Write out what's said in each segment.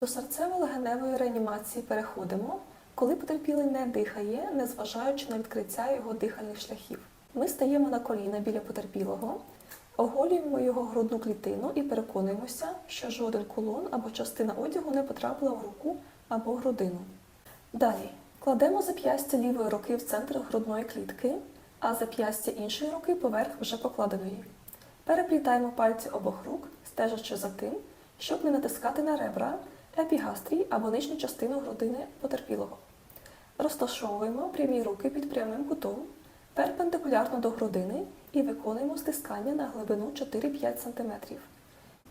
До серцево-легеневої реанімації переходимо, коли потерпілий не дихає, незважаючи на відкриття його дихальних шляхів. Ми стаємо на коліна біля потерпілого, оголюємо його грудну клітину і переконуємося, що жоден колон або частина одягу не потрапила в руку або грудину. Далі кладемо зап'ястя лівої руки в центр грудної клітки, а зап'ястя іншої руки поверх вже покладеної. Переплітаємо пальці обох рук, стежачи за тим, щоб не натискати на ребра, епігастрій або нижню частину грудини потерпілого. Розташовуємо прямі руки під прямим кутом, перпендикулярно до грудини і виконуємо стискання на глибину 4-5 см.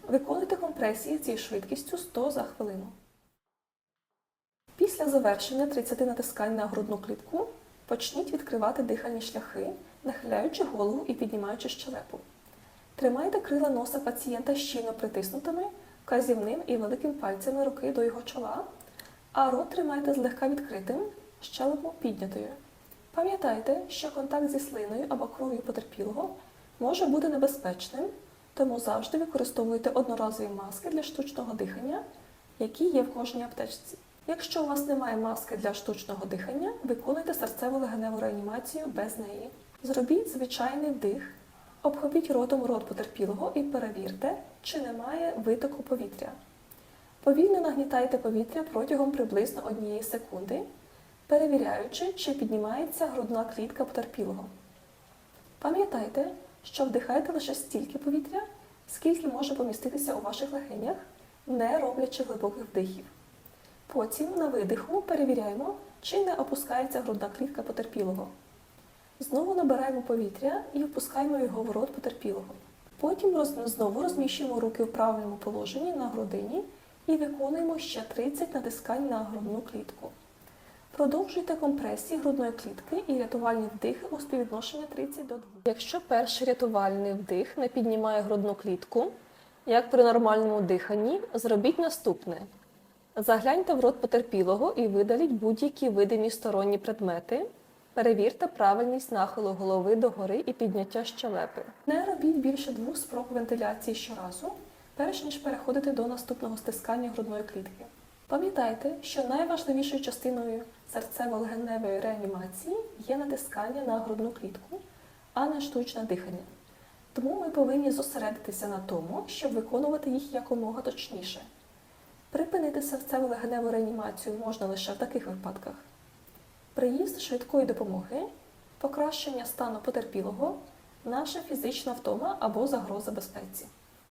Виконуйте компресії зі швидкістю 100 за хвилину. Після завершення 30 натискань на грудну клітку почніть відкривати дихальні шляхи, нахиляючи голову і піднімаючи щелепу. Тримайте крила носа пацієнта щільно притиснутими, вказівним і великим пальцями руки до його чола, а рот тримайте злегка відкритим, щелепу піднятою. Пам'ятайте, що контакт зі слиною або кров'ю потерпілого може бути небезпечним, тому завжди використовуйте одноразові маски для штучного дихання, які є в кожній аптечці. Якщо у вас немає маски для штучного дихання, виконуйте серцево-легеневу реанімацію без неї. Зробіть звичайний вдих, обхопіть ротом рот потерпілого і перевірте, чи немає витоку повітря. Повільно нагнітайте повітря протягом приблизно однієї секунди, перевіряючи, чи піднімається грудна клітка потерпілого. Пам'ятайте, що вдихайте лише стільки повітря, скільки може поміститися у ваших легенях, не роблячи глибоких вдихів. Потім на видиху перевіряємо, чи не опускається грудна клітка потерпілого. Знову набираємо повітря і впускаємо його в рот потерпілого. Потім знову розміщуємо руки в правильному положенні на грудині і виконуємо ще 30 натискань на грудну клітку. Продовжуйте компресії грудної клітки і рятувальні вдихи у співвідношенні 30 до 2. Якщо перший рятувальний вдих не піднімає грудну клітку, як при нормальному диханні, зробіть наступне. Загляньте в рот потерпілого і видаліть будь-які видимі сторонні предмети. Перевірте правильність нахилу голови догори і підняття щелепи. Не робіть більше двох спроб вентиляції щоразу, перш ніж переходити до наступного стискання грудної клітки. Пам'ятайте, що найважливішою частиною серцево-легеневої реанімації є натискання на грудну клітку, а не штучне дихання. Тому ми повинні зосередитися на тому, щоб виконувати їх якомога точніше. Припинити серцево-легеневу реанімацію можна лише в таких випадках: приїзд швидкої допомоги, покращення стану потерпілого, наша фізична втома або загроза безпеці.